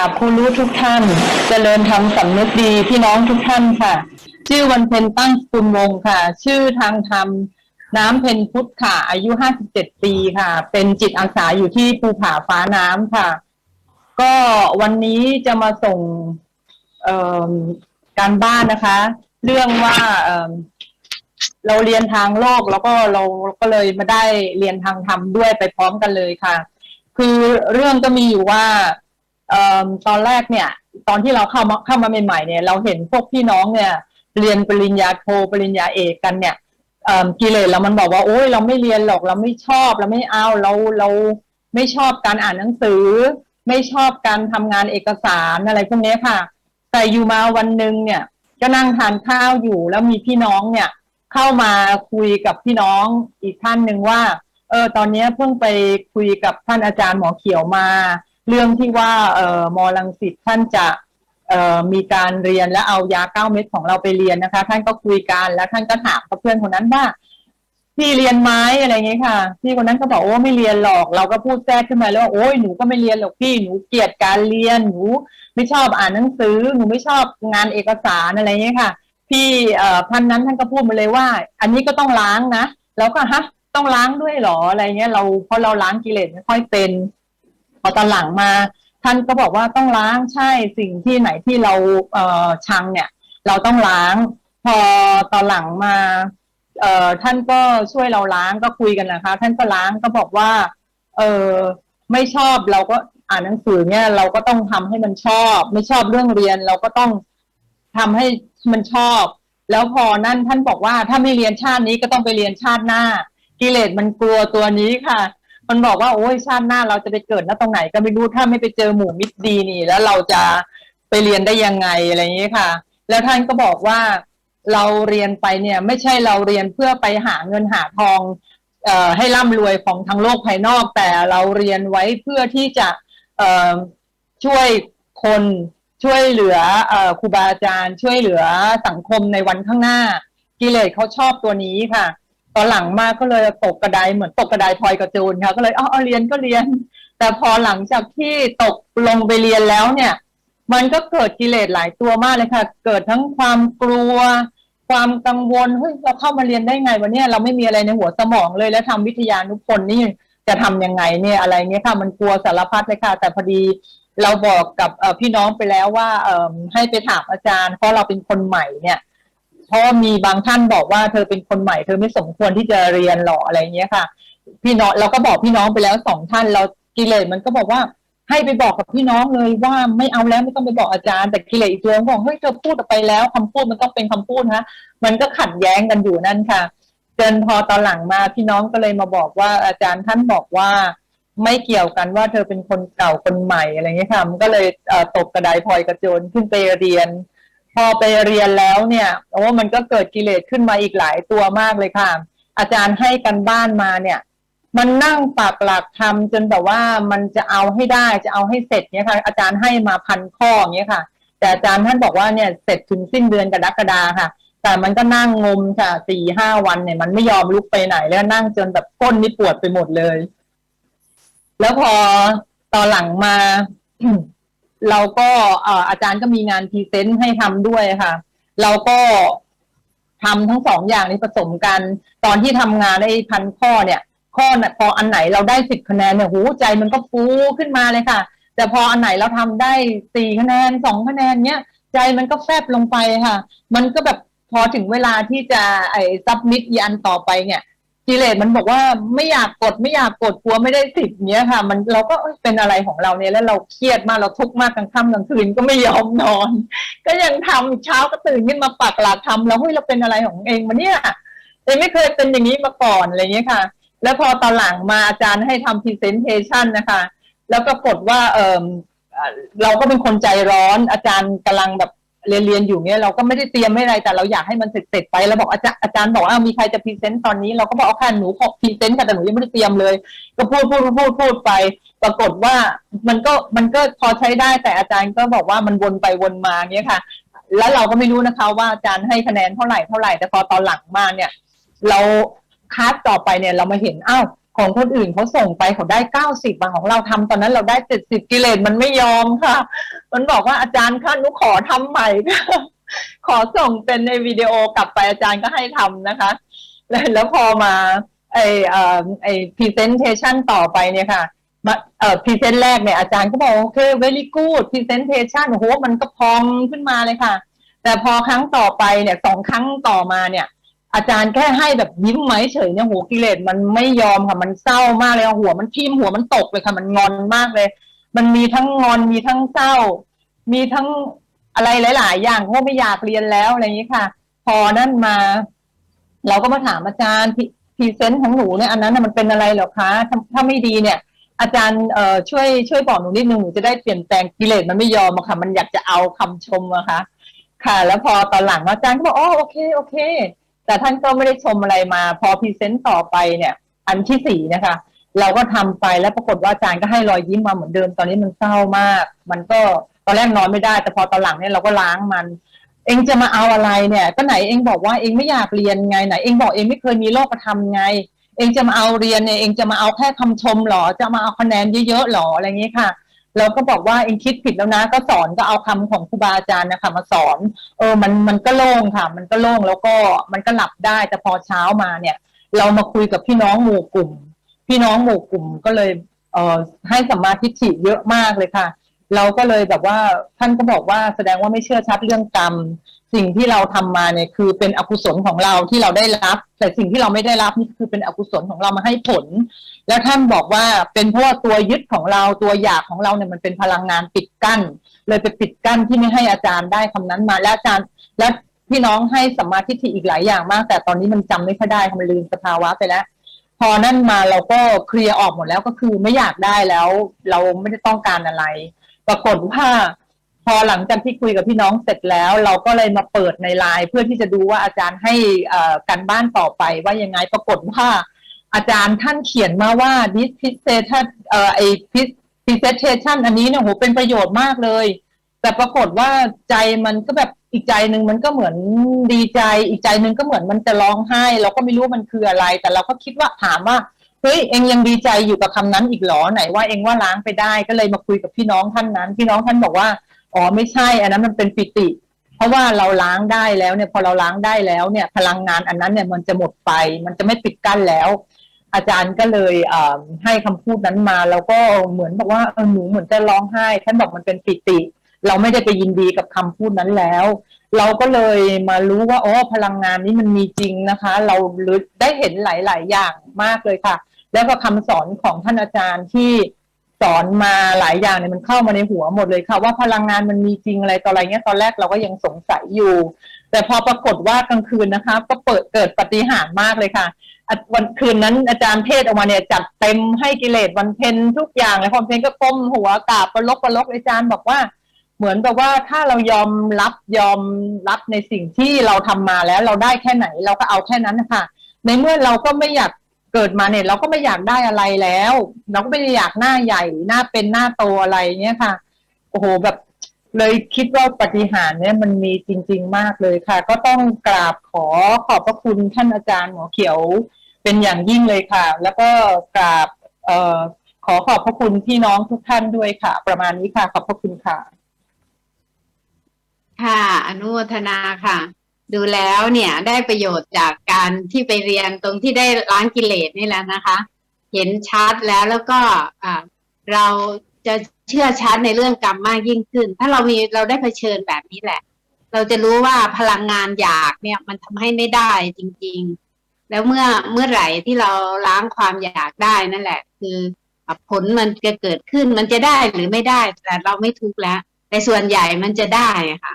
ราบผู้รู้ทุกท่านเจริญธรรมสำนึกดีพี่น้องทุกท่านค่ะ ชื่อวันเพ็ญตั้งสกุลวงค่ะ ชื่อทางธรรมน้ำเพ็ญพุทธค่ะ อายุ57ปีค่ะ เป็นจิตอาสาอยู่ที่ภูผาฟ้าน้ำค่ะ ก็วันนี้จะมาส่งการบ้านนะคะ เรื่องว่าเเราเรียนทางโลกแล้วก็เราก็เลยมาได้เรียนทางธรรมด้วยไปพร้อมกันเลยค่ะ คือเรื่องก็มีอยู่ว่า ตอนแรกเนี่ย ตอนที่เราเข้ามาเข้ามาใหม่ๆเนี่ยเราเห็นพวกพี่น้องเนี่ย เรียนปริญญาโทปริญญาเอกกันเนี่ยเอิ่มกิเลสเรามันบอกว่าโอ้ยเราไม่เรียนหรอกเราไม่ชอบเราไม่เอาเราเราไม่ชอบการอ่านหนังสือ ไม่ชอบการทำงานเอกสารอะไรพวกนี้ค่ะ แต่อยู่มาวันหนึ่งเนี่ย ก็นั่งทานข้าวอยู่แล้วมีพี่น้องเนี่ย เข้ามาคุยกับพี่น้องอีกท่านหนึ่งว่า เออตอนนี้เพิ่งไปคุยกับท่านอาจารย์หมอเขียวมา เรื่องที่ว่าเออมอลังสิตท่านจะเอ่อมีการเรียนและเอายาเก้าเม็ดของเราไปเรียนนะคะ ท่านก็คุยกันแล้วท่านก็ถามกับเพื่อนคนนั้นว่าพี่เรียนไหมอะไรเงี้ยค่ะ พี่คนนั้นก็บอกว่าไม่เรียนหรอก เราก็พูดแทรกขึ้นมาแล้วว่าโอ้ยหนูก็ไม่เรียนหรอกพี่หนูเกลียดการเรียนหนู ไม่ชอบอ่านหนังสือหนูไม่ชอบงานเอกสารอะไรเงี้ยค่ะ พี่เอ่อพันนั้นท่านก็พูดมาเลยว่า อันนี้ก็ต้องล้างนะแล้วก็ฮะต้องล้างด้วยหรออะไรเงี้ยเราเพราะเราล้างกิเลสไม่ค่อยเป็น พอตอนหลังมา ท่านก็บอกว่าต้องล้างใช่สิ่งที่ไหนที่เราเอ่อชังเนี่ย เราต้องล้าง พอตอนหลังมาเอ่อท่านก็ช่วยเราล้างก็คุยกันนะคะ ท่านก็ล้างก็บอกว่าเออไม่ชอบเราก็อ่านหนังสือเนี่ย เราก็ต้องทำให้มันชอบ ไม่ชอบเรื่องเรียนเราก็ต้องทำให้มันชอบ แล้วพอนั่นท่านบอกว่าถ้าไม่เรียนชาตินี้ก็ต้องไปเรียนชาติหน้า กิเลสมันกลัวตัวนี้ค่ะ มันบอกว่าโอ้ยชาติหน้าเราจะไปเกิดณตรงไหนก็ไม่รู้ถ้าไม่ไปเจอหมู่มิตรดีนี่ แล้วเราจะไปเรียนได้ยังไงอะไรอย่างนี้ค่ะ แล้วท่านก็บอกว่าเราเรียนไปเนี่ย ไม่ใช่เราเรียนเพื่อไปหาเงินหาทองเอ่อให้ร่ำรวยของทางโลกภายนอก แต่เราเรียนไว้เพื่อที่จะเอ่อช่วยคนช่วยเหลือเอ่อครูบาอาจารย์ ช่วยเหลือสังคมในวันข้างหน้า กิเลสเขาชอบตัวนี้ค่ะ ตอนหลังมาก็เลยตกกระไดเหมือนตกกระไดพลอยกระโจนค่ะ ก็เลยอ๋อเรียนก็เรียน แต่พอหลังจากที่ตกลงไปเรียนแล้วเนี่ย มันก็เกิดกิเลสหลายตัวมากเลยค่ะ เกิดทั้งความกลัว ความกังวลเฮ้ยเราเข้ามาเรียนได้ไงวันนี้เราไม่มีอะไรในหัวสมองเลยแล้วทำวิทยานุพนธ์นี่จะทำยังไงเนี่ยอะไรเงี้ยค่ะ มันกลัวสารพัดเลยค่ะ แต่พอดีเราบอกกับพี่น้องไปแล้วว่าให้ไปถามอาจารย์ เพราะเราเป็นคนใหม่เนี่ย เพราะมีบางท่านบอกว่าเธอเป็นคนใหม่เธอไม่สมควรที่จะเรียนหรอกอะไรเงี้ยค่ะ พี่น้องเราก็บอกพี่น้องไปแล้วสองท่านเรากิเลสมันก็บอกว่าให้ไปบอกกับพี่น้องเลยว่าไม่เอาแล้วไม่ต้องไปบอกอาจารย์แต่กิเลสอีกตัวบอกเฮ้ยเธอพูดออกไปแล้วคำพูดมันต้องเป็นคำพูดนะมันก็ขัดแย้งกันอยู่นั่นค่ะจนพอตอนหลังมาพี่น้องก็เลยมาบอกว่าอาจารย์ท่านบอกว่าไม่เกี่ยวกันว่าเธอเป็นคนเก่าคนใหม่อะไรเงี้ยค่ะมันก็เลยตกกระไดพลอยกระโจนขึ้นไปเรียน พอไปเรียนแล้วเนี่ยโอ้มันก็เกิดกิเลสขึ้นมาอีกหลายตัวมากเลยค่ะ อาจารย์ให้กันบ้านมาเนี่ย มันนั่งปากหลักทำจนแบบว่ามันจะเอาให้ได้จะเอาให้เสร็จเนี่ยค่ะ อาจารย์ให้มาพันข้ออย่างเงี้ยค่ะ แต่อาจารย์ท่านบอกว่าเนี่ยเสร็จถึงสิ้นเดือนกรกฎาค่ะ แต่มันก็นั่งงมค่ะสี่ห้าวันเนี่ย มันไม่ยอมลุกไปไหนแล้วนั่งจนแบบก้นนี่ปวดไปหมดเลย แล้วพอตอนหลังมา เราก็อาจารย์ก็มีงานพรีเซนต์ให้ทำด้วยค่ะ เราก็ทำทั้งสองอย่างนี้ผสมกัน ตอนที่ทำงานไอ้พันข้อเนี่ย ข้อน่ะพออันไหนเราได้สิบคะแนนเนี่ยหูใจมันก็ฟูขึ้นมาเลยค่ะ แต่พออันไหนเราทำได้สี่คะแนนสองคะแนนเนี้ยใจมันก็แฟบลงไปค่ะ มันก็แบบพอถึงเวลาที่จะไอ้ซับมิดยันต่อไปเนี่ย กิเลสมันบอกว่าไม่อยากกดไม่อยากกดกลัวไม่ได้สิบเนี้ยค่ะ มันเราก็เป็นอะไรของเราเนี่ยแล้วเราเครียดมากเราทุกข์มากกลางค่ำกลางคืนก็ไม่ยอมนอน ก็ยังทำเช้าก็ตื่นขึ้นมาปักหลักทำแล้วเฮ้ยเราเป็นอะไรของเองมาเนี่ยเองไม่เคยเป็นอย่างนี้มาก่อนอะไรเงี้ยค่ะ แล้วพอตอนหลังมาอาจารย์ให้ทำพรีเซนเทชันนะคะ แล้วก็กดว่าเออเราก็เป็นคนใจร้อนอาจารย์กำลังแบบ เรียนเรียนอยู่เนี่ยเราก็ไม่ได้เตรียมไม่อะไรแต่เราอยากให้มันเสร็จเสร็จไปเราบอกอาจารย์อาจารย์บอกว่ามีใครจะพรีเซนต์ตอนนี้เราก็บอกเอาค่ะหนูขอพรีเซนต์ค่ะแต่หนูยังไม่ได้เตรียมเลย ก็พูดพูดพูดพูดไป ปรากฏว่ามันก็มันก็พอใช้ได้แต่อาจารย์ก็บอกว่ามันวนไปวนมาเนี้ยค่ะ แล้วเราก็ไม่รู้นะคะว่าอาจารย์ให้คะแนนเท่าไหร่เท่าไหร่แต่พอตอนหลังมาเนี่ย เราคาสต่อไปเนี่ยเรามาเห็นอ้าว ของคนอื่นเขาส่งไปเขาได้เก้าสิบของเราทำตอนนั้นเราได้เจ็ดสิบกิเลสมันไม่ยอมค่ะ มันบอกว่าอาจารย์ค่ะหนูขอทำใหม่ขอส่งเป็นในวิดีโอกลับไปอาจารย์ก็ให้ทำนะคะ แล้วพอมาไอเอ่อไอพรีเซนเทชันต่อไปเนี่ยค่ะมาเอ่อพรีเซนต์แรกเนี่ยอาจารย์ก็บอกโอเค very good presentation โอ้โหมันก็พองขึ้นมาเลยค่ะ แต่พอครั้งต่อไปเนี่ยสองครั้งต่อมาเนี่ย อาจารย์แค่ให้แบบยิ้มไหมเฉยเนี่ยโหกิเลสมันไม่ยอมค่ะมันเศร้ามากเลยหัวมันทิ่มหัวมันตกเลยค่ะ มันงอนมากเลย มันมีทั้งงอนมีทั้งเศร้า มีทั้งอะไรหลาย ๆ อย่างเพราะไม่อยากเรียนแล้วอะไรอย่างนี้ค่ะ พอนั่นมา เราก็มาถามอาจารย์พรีเซนต์ของหนูเนี่ยอันนั้นมันเป็นอะไรหรอคะถ้าถ้าไม่ดีเนี่ย อาจารย์เอ่อช่วยช่วยบอกหนูนิดนึงหนูจะได้เปลี่ยนแปลงกิเลสมันไม่ยอมอะค่ะ มันอยากจะเอาคำชมอะค่ะ ค่ะ แล้วพอตอนหลังอาจารย์ก็บอกอ๋อโอเคโอเค แต่ท่านก็ไม่ได้ชมอะไรมา พอพรีเซนต์ต่อไปเนี่ย อันที่สี่นะคะ เราก็ทำไปแล้วปรากฏว่าอาจารย์ก็ให้รอยยิ้มมาเหมือนเดิมตอนนี้มันเศร้ามาก มันก็ตอนแรกนอนไม่ได้ แต่พอตอนหลังเนี่ยเราก็ล้างมัน เองจะมาเอาอะไรเนี่ย ก็ไหนเองบอกว่าเองไม่อยากเรียนไงไหน เองบอกเองไม่เคยมีโลกธรรมไง เองจะมาเอาเรียนเนี่ยเองจะมาเอาแค่คำชมหรอจะมาเอาคะแนนเยอะๆหรออะไรอย่างนี้ค่ะ เราก็บอกว่าเองคิดผิดแล้วนะ ก็สอนก็เอาคำของครูบาอาจารย์นะคะมาสอน เออมันมันก็โล่งค่ะ มันก็โล่งแล้วก็มันก็หลับได้ แต่พอเช้ามาเนี่ย เรามาคุยกับพี่น้องหมู่กลุ่ม พี่น้องหมู่กลุ่มก็เลยเอ่อให้สัมมาทิฏฐิเยอะมากเลยค่ะ เราก็เลยแบบว่าท่านก็บอกว่าแสดงว่าไม่เชื่อชัดเรื่องกรรม สิ่งที่เราทำมาเนี่ยคือเป็นอกุศลของเราที่เราได้รับ แต่สิ่งที่เราไม่ได้รับนี่คือเป็นอกุศลของเรามาให้ผล แล้วท่านบอกว่าเป็นเพราะว่าตัวยึดของเราตัวอยากของเราเนี่ยมันเป็นพลังงานปิดกั้น เลยไปปิดกั้นที่ไม่ให้อาจารย์ได้คำนั้นมาแล้วอาจารย์และพี่น้องให้สัมมาทิฏฐิอีกหลายอย่างมาก แต่ตอนนี้มันจำไม่ค่อยได้ค่ะมันลืมสภาวะไปแล้ว พอนั่นมาเราก็เคลียร์ออกหมดแล้วก็คือไม่อยากได้แล้ว เราไม่ได้ต้องการอะไร ปรากฏว่า พอหลังจากที่คุยกับพี่น้องเสร็จแล้ว เราก็เลยมาเปิดในไลน์เพื่อที่จะดูว่าอาจารย์ให้การบ้านต่อไปว่ายังไงปรากฏว่า อาจารย์ท่านเขียนมาว่า this presentation เอ่อไอ presentation อันนี้เนี่ยโหเป็นประโยชน์มากเลย แต่ปรากฏว่าใจมันก็แบบอีกใจหนึ่งมันก็เหมือนดีใจ อีกใจหนึ่งก็เหมือนมันจะร้องไห้ เราก็ไม่รู้มันคืออะไร แต่เราก็คิดว่าถามว่าเฮ้ยเองยังดีใจอยู่กับคำนั้นอีกหรอไหนว่าเองว่าล้างไปได้ก็เลยมาคุยกับพี่น้องท่านนั้น พี่น้องท่านบอกว่า อ๋อไม่ใช่ อันนั้นมันเป็นปิติ เพราะว่าเราล้างได้แล้วเนี่ย พอเราล้างได้แล้วเนี่ย พลังงานอันนั้นเนี่ยมันจะหมดไป มันจะไม่ปิดกั้นแล้ว อาจารย์ก็เลยเให้คำพูดนั้นมา แล้วก็เหมือนบอกว่าหนูเหมือนจะร้องไห้ท่านบอกมันเป็นปิติ เราไม่ได้ไปยินดีกับคำพูดนั้นแล้ว เราก็เลยมารู้ว่าอ๋อพลังงานนี้มันมีจริงนะคะ เราได้เห็นหลาย ๆ อย่างมากเลยค่ะ แล้วก็คำสอนของท่านอาจารย์ที่ สอนมาหลายอย่างเนี่ยมันเข้ามาในหัวหมดเลยค่ะ ว่าพลังงานมันมีจริงอะไรต่ออะไรเงี้ยตอนแรกเราก็ยังสงสัยอยู่ แต่พอปรากฏว่ากลางคืนนะคะ ก็เปิดเกิดปฏิหารมากเลยค่ะวันคืนนั้นอาจารย์เทศออกมาเนี่ยจัดเต็มให้กิเลสวันเพ็ญทุกอย่างเลยพอเพนก็ก้มหัวกราบประลกประลกอาจารย์บอกว่า เหมือนกับว่าถ้าเรายอมรับยอมรับในสิ่งที่เราทำมาแล้วเราได้แค่ไหน เราก็เอาแค่นั้นนะคะในเมื่อเราก็ไม่อยาก เกิดมาเนี่ยเราก็ไม่อยากได้อะไรแล้ว เราก็ไม่ได้อยากหน้าใหญ่หน้าเป็นหน้าโตอะไรเนี่ยค่ะ โอ้โหแบบเลยคิดว่าปฏิหารเนี่ยมันมีจริง ๆ มากเลยค่ะ ก็ต้องกราบขอขอบพระคุณท่านอาจารย์หมอเขียวเป็นอย่างยิ่งเลยค่ะ แล้วก็กราบเอ่อขอขอบพระคุณพี่น้องทุกท่านด้วยค่ะ ประมาณนี้ค่ะ ขอบพระคุณค่ะ ค่ะ อนุโมทนาค่ะ ดูแล้วเนี่ยได้ประโยชน์จากการที่ไปเรียนตรงที่ได้ล้างกิเลสนี่แหละนะคะ เห็นชัดแล้วแล้วก็เราจะเชื่อชัดในเรื่องกรรมมากยิ่งขึ้น ถ้าเรามีเราได้เผชิญแบบนี้แหละ เราจะรู้ว่าพลังงานอยากเนี่ยมันทำให้ไม่ได้จริง ๆ แล้วเมื่อเมื่อไหร่ที่เราล้างความอยากได้นั่นแหละ คือผลมันจะเกิดขึ้นมันจะได้หรือไม่ได้แต่เราไม่ทุกข์แล้ว แต่ส่วนใหญ่มันจะได้ค่ะ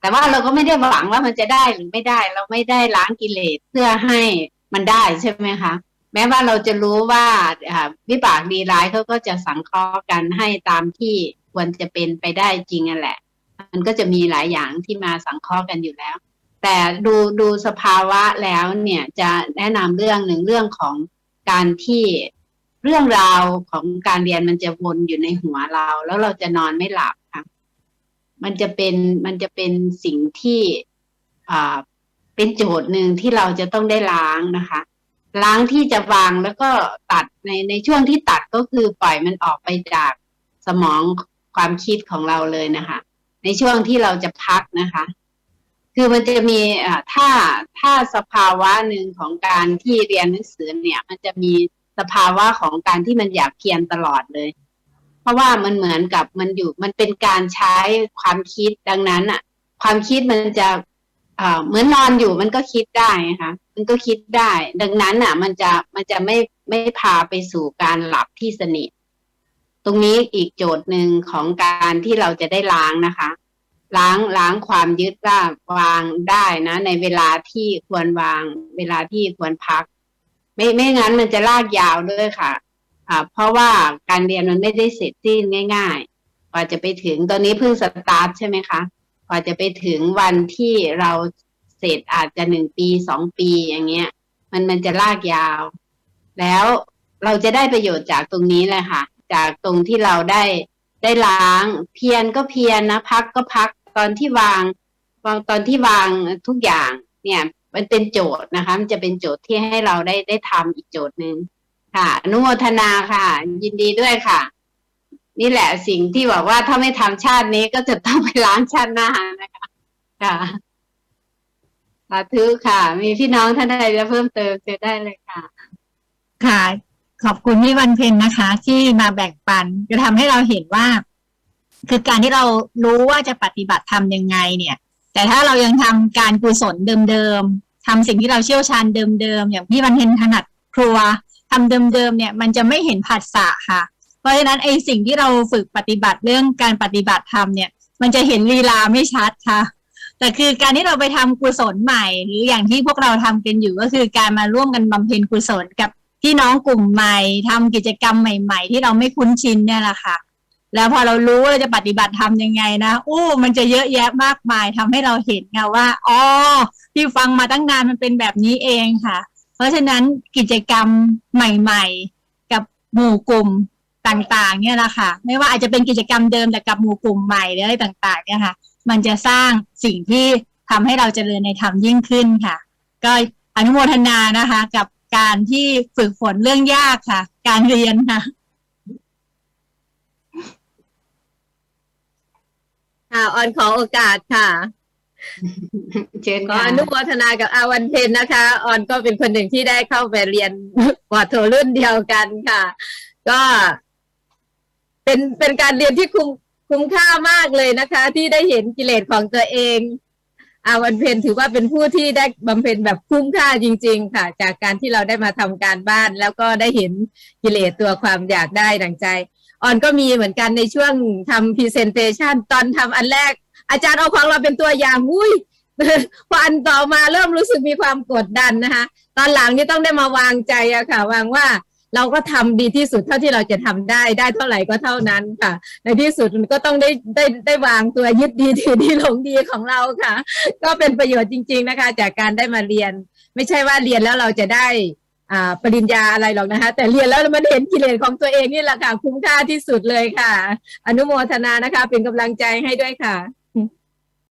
แต่ว่าเราก็ไม่ได้หวังว่ามันจะได้หรือไม่ได้ เราไม่ได้ล้างกิเลสเพื่อให้มันได้ใช่ไหมคะแม้ว่าเราจะรู้ว่าวิบากดีร้ายเขาก็จะสังเคราะห์กันให้ตามที่ควรจะเป็นไปได้จริงนั่นแหละ มันก็จะมีหลายอย่างที่มาสังเคราะห์กันอยู่แล้ว แต่ดูดูสภาวะแล้วเนี่ยจะแนะนำเรื่องหนึ่งเรื่องของการที่เรื่องราวของการเรียนมันจะวนอยู่ในหัวเรา แล้วเราจะนอนไม่หลับค่ะ มันจะเป็นมันจะเป็นสิ่งที่อ่าเป็นโจทย์หนึ่งที่เราจะต้องได้ล้างนะคะ ล้างที่จะวางแล้วก็ตัดในในช่วงที่ตัดก็คือปล่อยมันออกไปจากสมองความคิดของเราเลยนะคะ ในช่วงที่เราจะพักนะคะ คือมันจะมีอ่าถ้าถ้าสภาวะหนึ่งของการที่เรียนหนังสือเนี่ย มันจะมีสภาวะของการที่มันอยากเพียรตลอดเลย เพราะว่ามันเหมือนกับมันอยู่มันเป็นการใช้ความคิดดังนั้นอะ ความคิดมันจะเหมือนนอนอยู่มันก็คิดได้นะคะมันก็คิดได้ ดังนั้นอะ มันจะมันจะไม่ไม่พาไปสู่การหลับที่สนิท ตรงนี้อีกโจทย์หนึ่งของการที่เราจะได้ล้างนะคะ ล้างล้างความยึดว่าวางได้นะ ในเวลาที่ควรวาง เวลาที่ควรพัก ไม่ไม่งั้นมันจะลากยาวด้วยค่ะ เพราะว่าการเรียนมันไม่ได้เสร็จสิ้นง่าย ๆ กว่าจะไปถึงตอนนี้เพิ่งสตาร์ทใช่ไหมคะกว่าจะไปถึงวันที่เราเสร็จอาจจะหนึ่งปีสองปีอย่างเงี้ย มันมันจะลากยาว แล้วเราจะได้ประโยชน์จากตรงนี้แหละค่ะ จากตรงที่เราได้ได้ล้างเพียรก็เพียรนะพักก็พักตอนที่วางวางตอนที่วางทุกอย่างเนี่ย มันเป็นโจทย์นะคะ มันจะเป็นโจทย์ที่ให้เราได้ได้ทำอีกโจทย์หนึ่ง ค่ะอนุโมทนาค่ะ ยินดีด้วยค่ะ นี่แหละสิ่งที่บอกว่าถ้าไม่ทำชาตินี้ก็จะต้องไปล้างชาติหน้านะคะ ค่ะสาธุค่ะ มีพี่น้องท่านใดจะเพิ่มเติมจอได้เลยค่ะ ค่ะ ขอบคุณพี่วันเพ็ญนะคะ ที่มาแบ่งปันจะทำให้เราเห็นว่า คือการที่เรารู้ว่าจะปฏิบัติทำยังไง เนี่ย แต่ถ้าเรายังทำการกุศลเดิมๆทำสิ่งที่เราเชี่ยวชาญเดิมๆอย่างพี่วันเพ็ญถนัดครัว ทำเดิมๆเนี่ยมันจะไม่เห็นผัสสะค่ะ เพราะฉะนั้นไอ้สิ่งที่เราฝึกปฏิบัติเรื่องการปฏิบัติธรรมเนี่ย มันจะเห็นลีลาไม่ชัดค่ะ แต่คือการที่เราไปทำกุศลใหม่ หรืออย่างที่พวกเราทำกันอยู่ก็คือการมาร่วมกันบำเพ็ญกุศลกับพี่น้องกลุ่มใหม่ทำกิจกรรมใหม่ ๆ ที่เราไม่คุ้นชินเนี่ยแหละค่ะ แล้วพอเรารู้ว่าเราจะปฏิบัติทำยังไงนะอู้มันจะเยอะแยะมากมายทำให้เราเห็นไงว่าอ๋อที่ฟังมาตั้งนานมันเป็นแบบนี้เองค่ะ เพราะฉะนั้นกิจกรรมใหม่ ๆ กับหมู่กลุ่มต่างๆ เนี่ยแหละค่ะไม่ว่าอาจจะเป็นกิจกรรมเดิมแต่กับหมู่กลุ่มใหม่หรืออะไรต่าง ๆ เนี่ยค่ะ มันจะสร้างสิ่งที่ทำให้เราเจริญในธรรมยิ่งขึ้นค่ะ ก็อนุโมทนานะคะ กับการที่ฝึกฝนเรื่องยากค่ะ การเรียนค่ะค่ะออนขอโอกาสค่ะ เชิญขออนุโมทนากับอาวันเพนนะคะ ออนก็เป็นคนหนึ่งที่ได้เข้าไปเรียนปอโทรุ่นเดียวกันค่ะ ก็เป็นเป็นการเรียนที่คุ้มคุ้มค่ามากเลยนะคะ ที่ได้เห็นกิเลสของตัวเองอาวันเพนถือว่าเป็นผู้ที่ได้บำเพ็ญแบบคุ้มค่าจริง ๆ ค่ะ จากการที่เราได้มาทำการบ้าน แล้วก็ได้เห็นกิเลสตัวความอยากได้ดังใจออนก็มีเหมือนกันในช่วงทำพรีเซนเตชันตอนทำอันแรก อาจารย์เอาของเราเป็นตัวอย่างอุ้ยพออันต่อมาเริ่มรู้สึกมีความกดดันนะคะ ตอนหลังนี่ต้องได้มาวางใจอะค่ะ วางว่าเราก็ทำดีที่สุดเท่าที่เราจะทำได้ได้เท่าไหร่ก็เท่านั้นค่ะ ในที่สุดก็ต้องได้ได้ได้วางตัวยึดดีถือดีหลงดีของเราค่ะ ก็เป็นประโยชน์จริง ๆนะคะ จากการได้มาเรียน ไม่ใช่ว่าเรียนแล้วเราจะได้อ่าปริญญาอะไรหรอกนะคะ แต่เรียนแล้วมันเห็นกิเลสของตัวเองนี่แหละค่ะ คุ้มค่าที่สุดเลยค่ะ อนุโมทนานะคะ เป็นกำลังใจให้ด้วยค่ะ